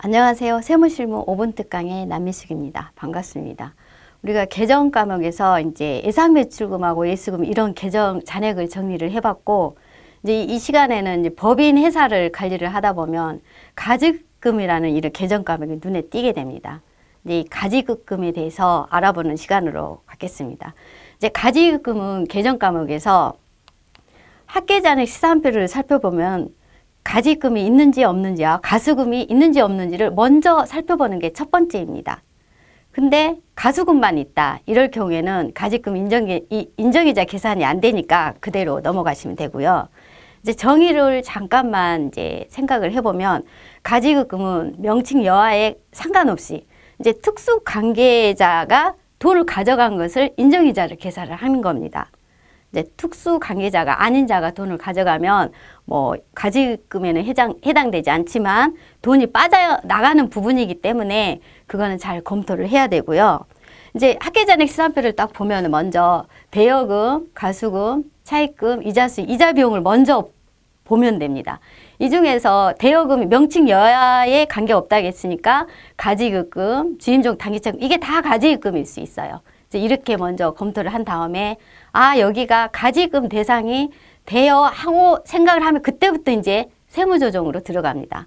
안녕하세요. 세무실무 5분 특강의 남미숙입니다. 반갑습니다. 우리가 계정 과목에서 이제 예상 매출금하고 예수금 이런 계정 잔액을 정리를 해봤고 이제 이 시간에는 이제 법인 회사를 관리를 하다 보면 가지급금이라는 이런 계정 과목이 눈에 띄게 됩니다. 이제 이 가지급금에 대해서 알아보는 시간으로 갖겠습니다. 이제 가지급금은 계정 과목에서 학계잔액 시산표를 살펴보면 가지금이 있는지 없는지와 가수금이 있는지 없는지를 먼저 살펴보는 게 첫 번째입니다. 근데 가수금만 있다. 이럴 경우에는 가지금 인정, 인정이자 계산이 안 되니까 그대로 넘어가시면 되고요. 이제 정의를 잠깐만 이제 생각을 해보면 가지금은 명칭 여하에 상관없이 이제 특수 관계자가 돈을 가져간 것을 인정이자를 계산을 하는 겁니다. 이제 특수 관계자가 아닌 자가 돈을 가져가면 뭐 가지금에는 해당 해당되지 않지만 돈이 빠져 나가는 부분이기 때문에 그거는 잘 검토를 해야 되고요. 이제 학계잔액 시산표를 딱 보면 먼저 대여금, 가수금, 차입금, 이자 수익, 이자 비용을 먼저 보면 됩니다. 이 중에서 대여금이 명칭 여하에 관계 없다겠으니까 가지급금, 주임종 단기차금 이게 다 가지급금일 수 있어요. 이렇게 먼저 검토를 한 다음에 아 여기가 가지금 대상이 되어 하고 생각을 하면 그때부터 이제 세무조정으로 들어갑니다.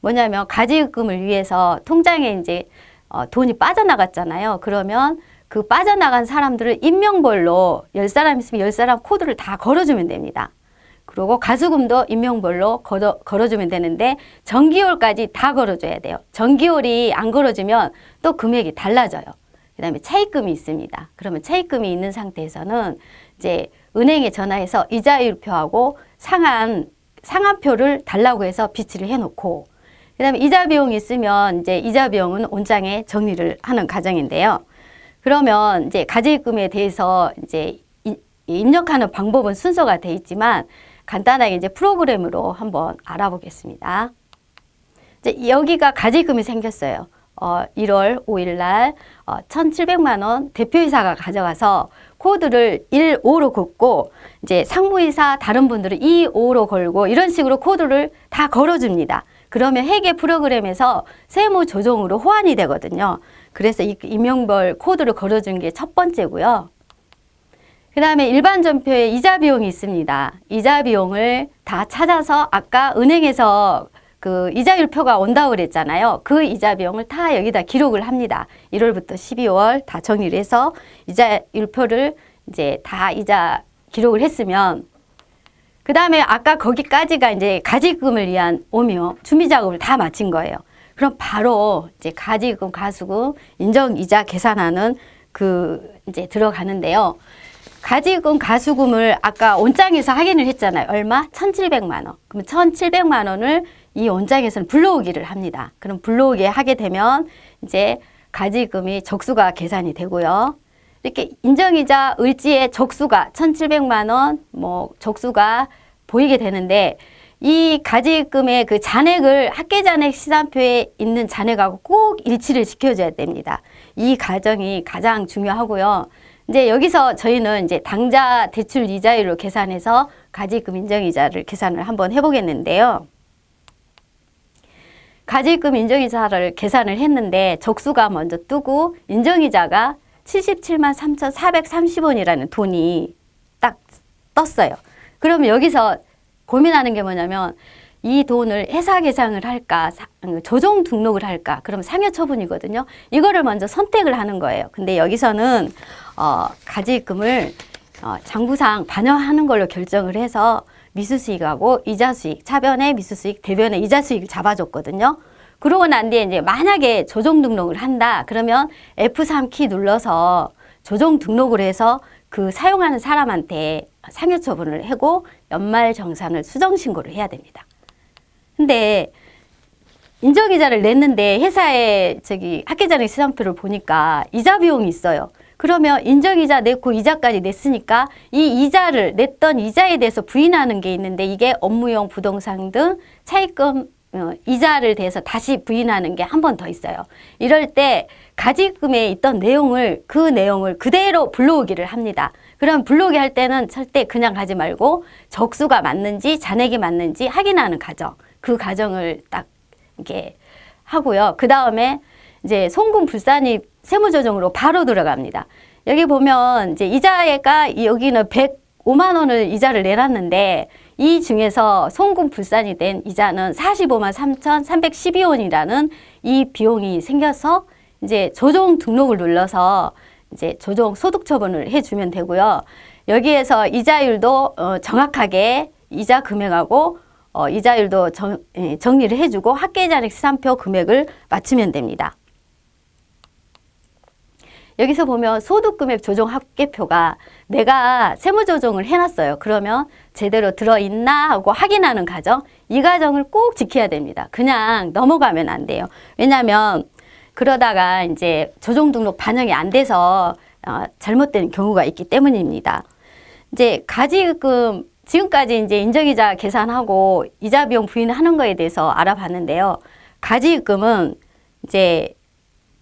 뭐냐면 가지금을 위해서 통장에 이제 어, 돈이 빠져나갔잖아요. 그러면 그 빠져나간 사람들을 인명별로 열 사람 있으면 열 사람 코드를 다 걸어주면 됩니다. 그리고 가수금도 인명별로 걸어, 걸어주면 되는데 정기월까지 다 걸어줘야 돼요. 정기월이 안 걸어주면 또 금액이 달라져요. 그 다음에 차입금이 있습니다. 그러면 차입금이 있는 상태에서는 이제 은행에 전화해서 이자율표하고 상한, 상한표를 달라고 해서 비치를 해놓고 그 다음에 이자 비용이 있으면 이제 이자 비용은 온장에 정리를 하는 과정인데요. 그러면 이제 가지입금에 대해서 이제 입력하는 방법은 순서가 돼 있지만 간단하게 이제 프로그램으로 한번 알아보겠습니다. 이제 여기가 가지입금이 생겼어요. 어, 1월 5일 날 어, 1,700만 원 대표이사가 가져가서 코드를 1, 5로 긋고 이제 상무이사 다른 분들은 2, 5로 걸고 이런 식으로 코드를 다 걸어줍니다. 그러면 회계 프로그램에서 세무 조정으로 호환이 되거든요. 그래서 이 임용별 코드를 걸어준 게 첫 번째고요. 그 다음에 일반 전표에 이자 비용이 있습니다. 이자 비용을 다 찾아서 아까 은행에서 그 이자율표가 온다고 그랬잖아요. 그 이자 비용을 다 여기다 기록을 합니다. 1월부터 12월 다 정리를 해서 이자율표를 이제 다 이자 기록을 했으면 그 다음에 아까 거기까지가 이제 가지금을 위한 오묘 준비 작업을 다 마친 거예요. 그럼 바로 이제 가지금, 가수금, 인정 이자 계산하는 그 이제 들어가는데요. 가지금, 가수금을 아까 온장에서 확인을 했잖아요. 얼마? 1,700만 원. 그럼 1,700만 원을 이 원장에서는 불러오기를 합니다. 그럼 불러오게 하게 되면 이제 가지금이 적수가 계산이 되고요. 이렇게 인정이자 을지의 적수가 1,700만 원, 뭐 적수가 보이게 되는데 이 가지금의 그 잔액을 학계 잔액 시산표에 있는 잔액하고 꼭 일치를 시켜줘야 됩니다. 이 과정이 가장 중요하고요. 이제 여기서 저희는 이제 당자 대출 이자율로 계산해서 가지금 인정이자를 계산을 한번 해보겠는데요. 가지금 인정이자를 계산을 했는데 적수가 먼저 뜨고 인정이자가 77만 3,430원이라는 돈이 딱 떴어요. 그러면 여기서 고민하는 게 뭐냐면 이 돈을 회사 계상을 할까, 조정 등록을 할까, 그럼 상여 처분이거든요. 이거를 먼저 선택을 하는 거예요. 근데 여기서는 어, 가지금을 어, 장부상 반영하는 걸로 결정을 해서 미수수익하고 이자수익, 차변의 미수수익, 대변의 이자수익을 잡아줬거든요. 그러고 난 뒤에 이제 만약에 조정 등록을 한다. 그러면 F3 키 눌러서 조정 등록을 해서 그 사용하는 사람한테 상여 처분을 하고 연말 정산을 수정 신고를 해야 됩니다. 근데 인정이자를 냈는데 회사에 저기 학계자료 시상표를 보니까 이자 비용이 있어요. 그러면 인정이자 냈고 이자까지 냈으니까 이 이자를 냈던 이자에 대해서 부인하는 게 있는데 이게 업무용 부동산 등 차입금 어, 이자를 대해서 다시 부인하는 게 한 번 더 있어요. 이럴 때 가지금에 있던 내용을 그 내용을 그대로 불러오기를 합니다. 그럼 불러오기 할 때는 절대 그냥 가지 말고 적수가 맞는지 잔액이 맞는지 확인하는 과정. 그 과정을 딱 이게 하고요. 그 다음에 이제 송금 불산입 세무조정으로 바로 들어갑니다. 여기 보면 이제 이자가 여기는 105만 원을 이자를 내놨는데 이 중에서 송금 불산이 된 이자는 45만 3,312원이라는 이 비용이 생겨서 이제 조정 등록을 눌러서 이제 조정 소득 처분을 해주면 되고요. 여기에서 이자율도 어, 정확하게 이자 금액하고 어, 이자율도 정, 예, 정리를 해주고 학계자력 시산표 금액을 맞추면 됩니다. 여기서 보면 소득금액 조정 합계표가 내가 세무조정을 해놨어요. 그러면 제대로 들어있나 하고 확인하는 과정, 이 과정을 꼭 지켜야 됩니다. 그냥 넘어가면 안 돼요. 왜냐하면 그러다가 이제 조정 등록 반영이 안 돼서 어, 잘못된 경우가 있기 때문입니다. 이제 가지금 지금까지 이제 인정이자 계산하고 이자 비용 부인하는 거에 대해서 알아봤는데요. 가지금은 이제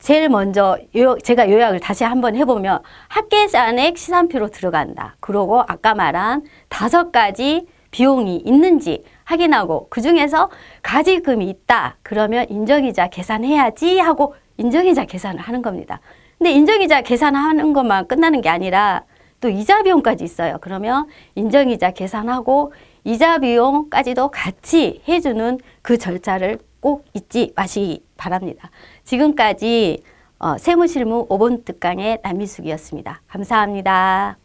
제일 먼저 요, 제가 요약을 다시 한번 해보면 학계잔액 시산표로 들어간다. 그러고 아까 말한 다섯 가지 비용이 있는지 확인하고 그 중에서 가지금이 있다. 그러면 인정이자 계산해야지 하고 인정이자 계산을 하는 겁니다. 근데 인정이자 계산하는 것만 끝나는 게 아니라 또 이자 비용까지 있어요. 그러면 인정이자 계산하고 이자 비용까지도 같이 해주는 그 절차를 꼭 잊지 마시기 바랍니다. 지금까지 어, 세무실무 5번 특강의 남미숙이었습니다. 감사합니다.